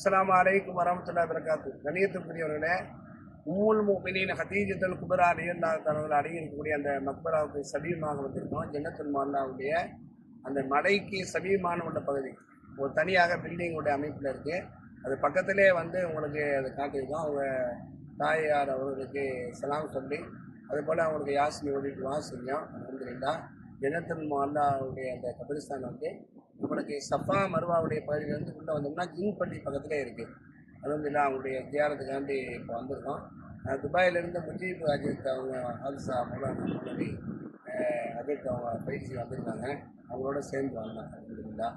அஸ்லாம் அலைக்கும் வரமத்துல்லா வரகாத்து கணியத்துக்குரியவர்களே உம்முல் முஃமினீன் ஹதீஜத்தல் குபரா அலியல்லா தனவர்கள் அடங்கியிருக்கக்கூடிய அந்த மக்பராவுக்கு சமீபமாக வந்திருக்கோம். ஜன்னத்துல் மால்லாவுடைய அந்த மலைக்கு சமீபமான உள்ள பகுதி. ஒரு தனியாக பில்டிங்குடைய அமைப்பில் இருக்குது அது பக்கத்திலே வந்து உங்களுக்கு அதை காட்டியிருக்கோம். அவங்க தாயார் அவர்களுக்கு சலாம் சொல்லி அதுபோல் அவங்களுக்கு யாசினி ஓடிட்டு வாசிங்க செஞ்சோம் அலமதுல்லா ஜன்னத்துல் மால்லாவுடைய அந்த கபிரிஸ்தான் வந்து உங்களுக்கு சஃபா மருவாவுடைய பகுதியிலேருந்து உள்ளே வந்தோம்னா ஜின்பள்ளி பக்கத்துலேயே இருக்குது அலமதுல்லா அவங்களுடைய தியானத்துக்காண்டி இப்போ வந்திருக்கோம். துபாயிலிருந்து முஜீப் அஜித் அவங்க ஹல்சா மூலம் மௌலவி அஜித் அவங்க பயிற்சி வந்திருக்காங்க. அவங்களோட சேர்ந்து வந்தாங்க அலமதுல்லா.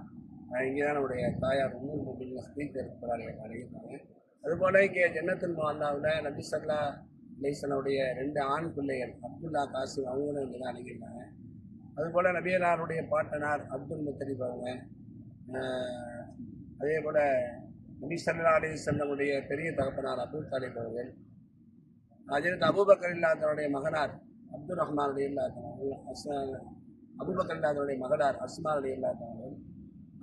இங்கே தான் நம்முடைய தாயார் உம்மு முபின் ஸ்பீக்கர் இருக்கிறார்கள் அடைகிறாங்க அதுபோல் இங்கே ஜன்னத்தின் மாந்தாவில் நபி லேசனுடைய லைசனுடைய ரெண்டு ஆண் பிள்ளைகள் அப்துல்லா காசிம் அவங்களும் இங்கே தான் அணுகிருந்தாங்க அதுபோல் நபியலாருடைய பாட்டனார் அப்துல் முத்தலிப் அவங்க அதே போல் நபி சல்லா அலி செல்லமுடைய பெரிய தகப்பனார் அப்துல் தாலிப் அவர்கள் அஜரத் அபூபக்கர் இல்லாதவருடைய மகனார் அப்துல் ரஹ்மான் அலி இல்லாதவர்கள் அபூபக்கர் இல்லாதவருடைய மகனார் அஸ்மா அலி இல்லாதவர்கள்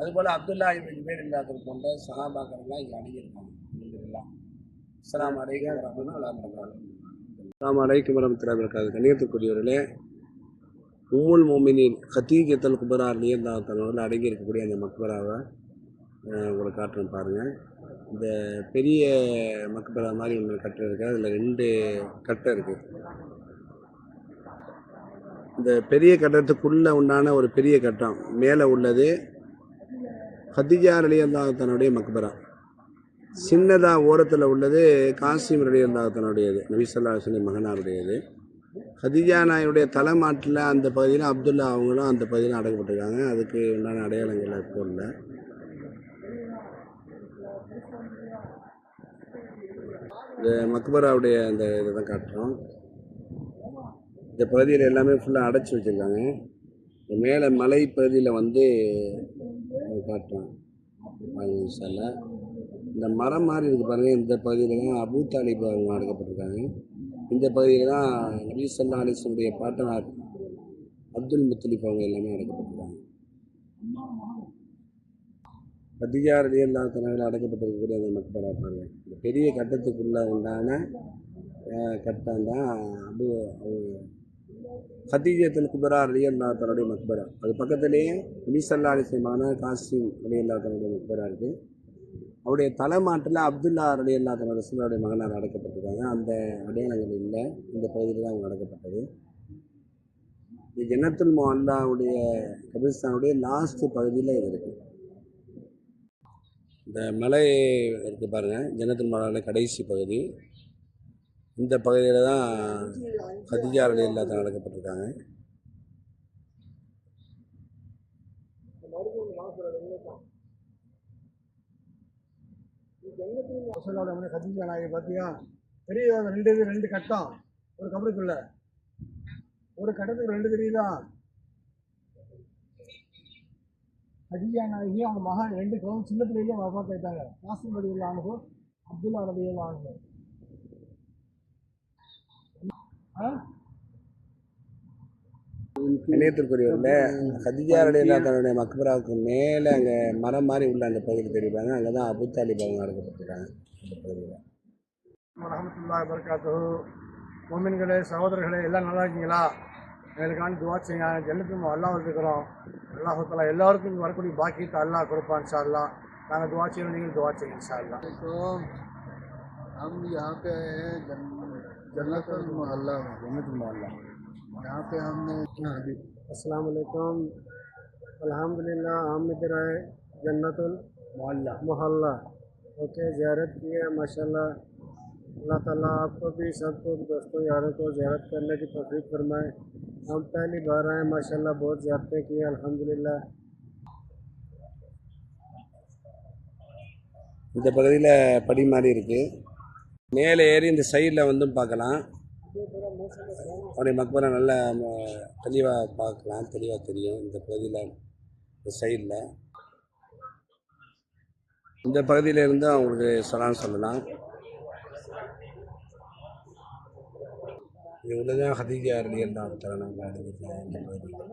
அதுபோல் அப்துல்லா இபின் ஜுபேர் இல்லாதவர் போன்ற சஹாபாக்கள்லாம் இங்கே அணுகியிருக்காங்க அஸ்லாம் அஸ்ஸலாமு அலைக்கும் வரஹ்மத்துல்லாஹி வபரகாத்துஹு. அலைக்கும் வரஹ்மத்துல்லாஹி இருக்காது கண்ணியத்துக்குரியவர்களே உம்முல் மோமினின் ஹத்தீஜத்தல் குபரா நியந்தாத்தனோடு அடங்கி இருக்கக்கூடிய அந்த மக்பராவை உங்களை காட்டுறேன் பாருங்கள் இந்த பெரிய மக்பரா மாதிரி ஒன்று கட்டை இருக்குது அதில் ரெண்டு கட்டை இருக்குது இந்த பெரிய கட்டத்துக்குள்ளே உண்டான ஒரு பெரிய கட்டம். மேலே உள்ளது ஹதிஜா ரலியல்லாஹத்தனுடைய மக்பரா. சின்னதாக ஓரத்தில் உள்ளது காசிம் ரலியல்லாஹத்தனுடையது நபிசல்லா ஹசனி மகனாருடையது. ஹதிஜா நாயுடைய தலைமாட்டில் அந்த பகுதியில் அப்துல்லா அவங்களும் அந்த பகுதியில் அடக்கப்பட்டிருக்காங்க. அதுக்கு உண்டான அடையாளங்கள் போடல. இந்த மக்பராவுடைய அந்த இதை தான் காட்டுறோம். இந்த பகுதியில் எல்லாமே ஃபுல்லாக அடைச்சி வச்சுருக்காங்க. இந்த மேலே மலை பகுதியில் வந்து காட்டுறோம். பாருங்க இந்த மரம் மாதிரி இருக்குது பாருங்கள் இந்த பகுதியில் தான் அபு தாலிப் அவங்க அடக்கப்பட்டிருக்காங்க. இந்த பகுதியில் தான் நபி சொல்லா அலிஸ்வனுடைய பாட்டனார் அப்துல் முத்தலிப் அவங்க எல்லாமே அடக்கப்பட்டிருக்காங்க. கதிஜா எல்லா அல்லா தனவில் அடக்கப்பட்டிருக்கக்கூடிய அந்த மக்பரா பாருங்க இந்த பெரிய கட்டத்துக்குள்ளே உண்டான கட்டம் தான் அபு ஹதீஜத்தில் குபரா அலி அல்லா தன்னுடைய மக்பரா அது பக்கத்துலேயே நபிசல்லா அலிஸ்லமான காசிம் அலி அல்லா தன்னுடைய மக்பரா இருக்குது அவருடைய தலைமாட்டில் அப்துல்லா அலி அல்லா தன் ரசூலுடைய மகனார் அடக்கப்பட்டிருக்காங்க. அந்த அடையாளங்கள் இல்லை. இந்த பகுதியில் தான் அவங்க அடக்கப்பட்டது. இது ஜன்னத்துல் மொல்லாவுடைய கபிரிஸ்தானுடைய லாஸ்ட் பகுதியில் இது இருக்குது இந்த மலை இருக்கு பாருங்கள் ஜன்னத்துல் மொல்லாவில் கடைசி பகுதி. இந்த பகுதியில் தான் ஹதிஜா அலி அல்லா தன் அடக்கப்பட்டிருக்காங்க. ரசூலுல்லாஹி கத்திரிக்கா நாயகி பார்த்தியா? பெரிய அந்த ரெண்டு இது ரெண்டு கட்டம். ஒரு கபருக்குள்ள. ஒரு கட்டத்துக்கு ரெண்டு தெரியுதா? கதீஜா நாயகி அவங்க மகன் ரெண்டு கவனம் சின்ன பிள்ளையிலே வஃபாத் ஆயிட்டாங்க காசிம் படிகள் அன்ஹு அப்துல்லா ரலியல்லாஹு அன்ஹு. ஆ? இணையத்திற்குரியவரில் ஹதிஜா அலி அல்லா தன்னுடைய மக்பராவுக்கு மேலே அங்கே மரம் மாதிரி உள்ள அந்த பகுதியில் தெரிவிப்பாங்க அங்கே தான் அபு தாலிப் அவங்க அடக்கப்பட்டிருக்காங்க அந்த பகுதியில் வரமத்துல்லாஹி வரகாத்துஹு மோமின்களே சகோதரர்களே எல்லாம் நல்லா இருக்கீங்களா எங்களுக்காண்டி துவா செய்யுங்க ஜன்னத்தும் அல்லாஹ் இருக்கிறோம் அல்லாஹ் தலா எல்லாருக்கும் இங்க வரக்கூடிய பாக்கியத்தை அல்லாஹ் கொடுப்பான் இன்ஷா அல்லாஹ் நாங்கள் துவா செய்யணும் நீங்கள் துவா செய்யுங்க இன்ஷா அல்லாஹ் तो हम यहाँ पे आए हैं जन- जन्नत मोहल्ला में ஜன்னத்து மஹல்லா यहाँ पे हमने अस्सलाम वालेकुम अल्हम्दुलिल्लाह हम इधर आए जन्नतुल मोहल्ला मोहल्ला ओके ज़्यारत की है माशाल्लाह अल्लाह ताला आपको भी सबको दोस्तों यारों को ज़्यारत करने की तौफीक फरमाए हम पहली बार आए माशाल्लाह बहुत ज़्यारतें की हैं अल्हम्दुलिल्लाह இந்த பகுதியில் படி மாதிரி இருக்குது மேலே ஏறி இந்த சைடில் வந்து பார்க்கலாம் அவருடைய மக்பரை நல்லா தெளிவாக பார்க்கலாம் தெளிவாக தெரியும். இந்த பகுதியில் இந்த சைடில் இந்த பகுதியிலேருந்து அவங்களுக்கு சொல்லலாம் சொல்லலாம். இது உள்ளதான் ஹதீஜா அலி அல்லா தரணும் இந்த பகுதியில்.